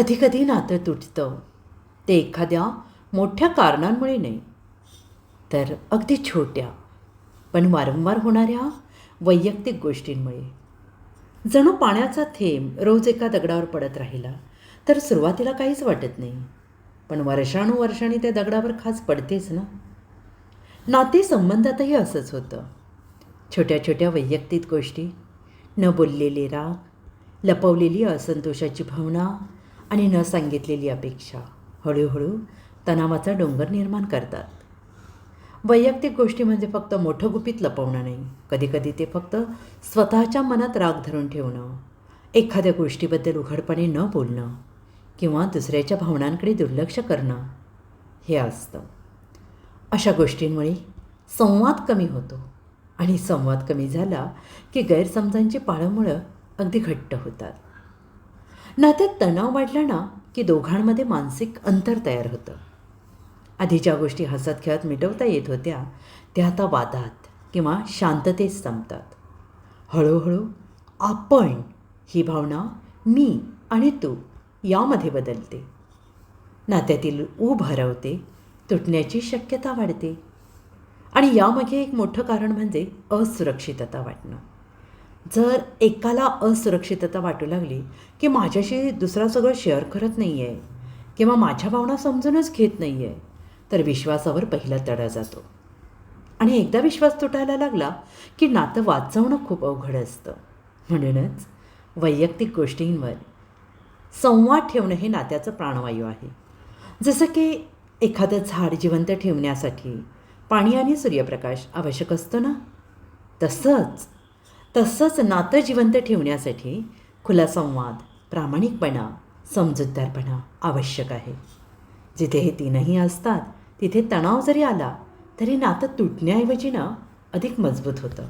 कधीकधी नातं तुटतं. ते एखाद्या मोठ्या कारणांमुळे नाही तर अगदी छोट्या पण वारंवार होणाऱ्या वैयक्तिक गोष्टींमुळे. जणू पाण्याचा थेंब रोज एका दगडावर पडत राहिला तर सुरुवातीला काहीच वाटत नाही पण वर्षानुवर्षांनी त्या दगडावर खास पडतेच ना? नाते संबंधातही असंच होतं. छोट्या छोट्या वैयक्तिक गोष्टी न बोललेले राग लपवलेली असंतोषाची भावना आणि न सांगितलेली अपेक्षा. हळूहळू तणावाचा डोंगर निर्माण करतात. वैयक्तिक गोष्टी म्हणजे फक्त मोठं गुपित लपवणं नाही. कधीकधी ते फक्त स्वतःच्या मनात राग धरून ठेवणं एखाद्या गोष्टीबद्दल उघडपणे न बोलणं किंवा दुसऱ्याच्या भावनांकडे दुर्लक्ष करणं हे असतं. अशा गोष्टींमुळे संवाद कमी होतो आणि संवाद कमी झाला की गैरसमजांची पाळंमुळं अगदी घट्ट होतात. नात्यात तणाव वाढला ना की दोघांमध्ये मानसिक अंतर तयार होतं. आधी ज्या गोष्टी हसत खेळत मिटवता येत होत्या त्या आता वादात किंवा शांततेत संपतात. हळूहळू आपण ही भावना मी आणि तू यामध्ये बदलते. नात्यातील ऊब हरवते तुटण्याची शक्यता वाढते. आणि यामागे एक मोठं कारण म्हणजे असुरक्षितता वाटणं. जर एकाला असुरक्षितता वाटू लागली की माझ्याशी दुसरा सगळं शेअर करत नाही आहे किंवा माझ्या भावना समजूनच घेत नाही आहे तर विश्वासावर पहिला तडा जातो. आणि एकदा विश्वास तुटायला लागला की नातं वाचवणं खूप अवघड असतं. म्हणूनच वैयक्तिक गोष्टींवर संवाद ठेवणं हे नात्याचं प्राणवायू आहे. जसं की एखादं झाड जिवंत ठेवण्यासाठी पाणी आणि सूर्यप्रकाश आवश्यक असतो ना? तसंच तसंच नातं जिवंत ठेवण्यासाठी खुला संवाद प्रामाणिकपणा समजूतदारपणा आवश्यक आहे. जिथे हे तीनही असतात तिथे तणाव जरी आला तरी नातं तुटण्याऐवजी ना अधिक मजबूत होतं.